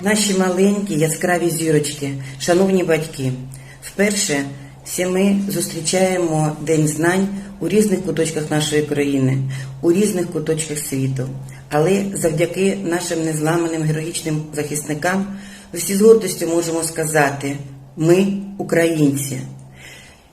Наші маленькі яскраві зірочки, шановні батьки, вперше всі ми зустрічаємо День знань у різних куточках нашої країни, у різних куточках світу. Але завдяки нашим незламаним героїчним захисникам всі з гордістю можемо сказати: ми українці.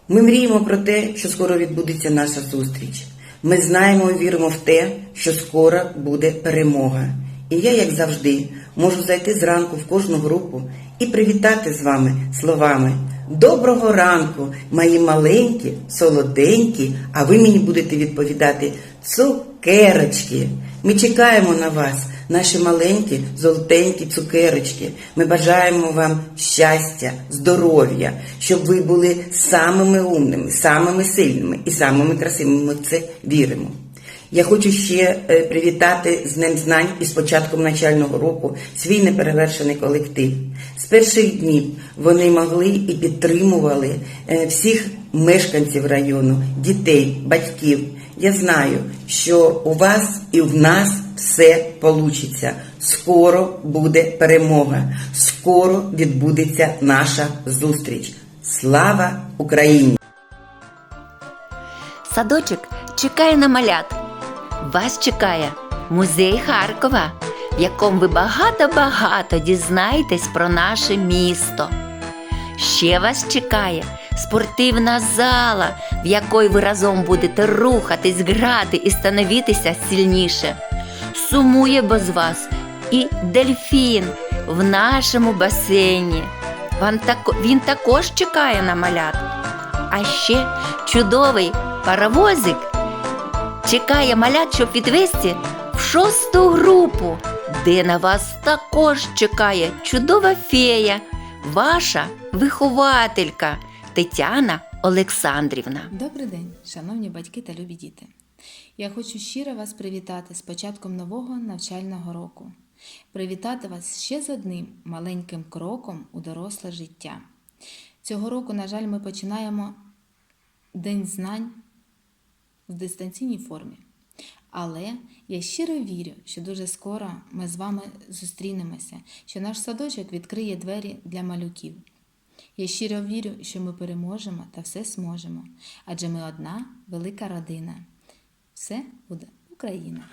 Ми мріємо про те, що скоро відбудеться наша зустріч. Ми знаємо і віримо в те, що скоро буде перемога. І я, як завжди, можу зайти зранку в кожну групу і привітати з вами словами Доброго ранку, мої маленькі, солоденькі, а ви мені будете відповідати цукерочки. Ми чекаємо на вас, наші маленькі, золотенькі цукерочки. Ми бажаємо вам щастя, здоров'я, щоб ви були самими умними, самими сильними і самими красивими. Ми в це віримо. Я хочу ще е, привітати з Днем знань і з початком навчального року свій неперевершений колектив. З перших днів вони могли і підтримували е, всіх мешканців району, дітей, батьків. Я знаю, що у вас і в нас все получиться. Скоро буде перемога, скоро відбудеться наша зустріч. Слава Україні! Садочок чекає на малят. Вас чекає музей Харкова, в якому ви багато-багато дізнаєтесь про наше місто. Ще вас чекає спортивна зала, в якій ви разом будете рухатись, грати і становитися сильніше. Сумує без вас і дельфін в нашому басейні. Він також чекає на малят. А ще чудовий паровозик чекає малят, щоб в шосту групу, де на вас також чекає чудова фея, ваша вихователька Тетяна Олександрівна. Добрий день, шановні батьки та любі діти. Я хочу щиро вас привітати з початком нового навчального року. Привітати вас ще з одним маленьким кроком у доросле життя. Цього року, на жаль, ми починаємо День знань в дистанційній формі. Але я щиро вірю, що дуже скоро ми з вами зустрінемося, що наш садочок відкриє двері для малюків. Я щиро вірю, що ми переможемо та все зможемо, адже ми одна велика родина. Все буде Україна!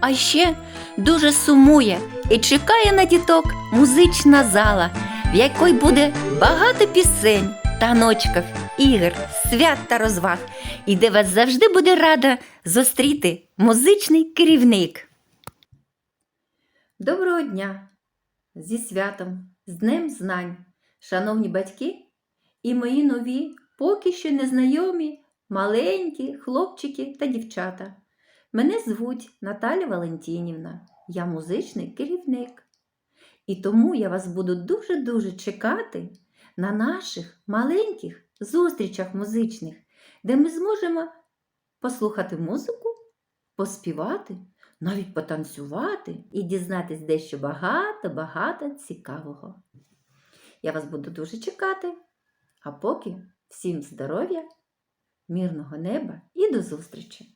А ще дуже сумує і чекає на діток музична зала, в якій буде багато пісень, та таночків, ігор, свят та розваг, і де вас завжди буде рада зустріти музичний керівник. Доброго дня! Зі святом, з Днем знань, шановні батьки і мої нові, поки що незнайомі, маленькі хлопчики та дівчата. Мене звуть Наталя Валентинівна, я музичний керівник. І тому я вас буду дуже-дуже чекати на наших маленьких зустрічах музичних, де ми зможемо послухати музику, поспівати, навіть потанцювати і дізнатись дещо багато-багато цікавого. Я вас буду дуже чекати. А поки всім здоров'я, мирного неба і до зустрічі!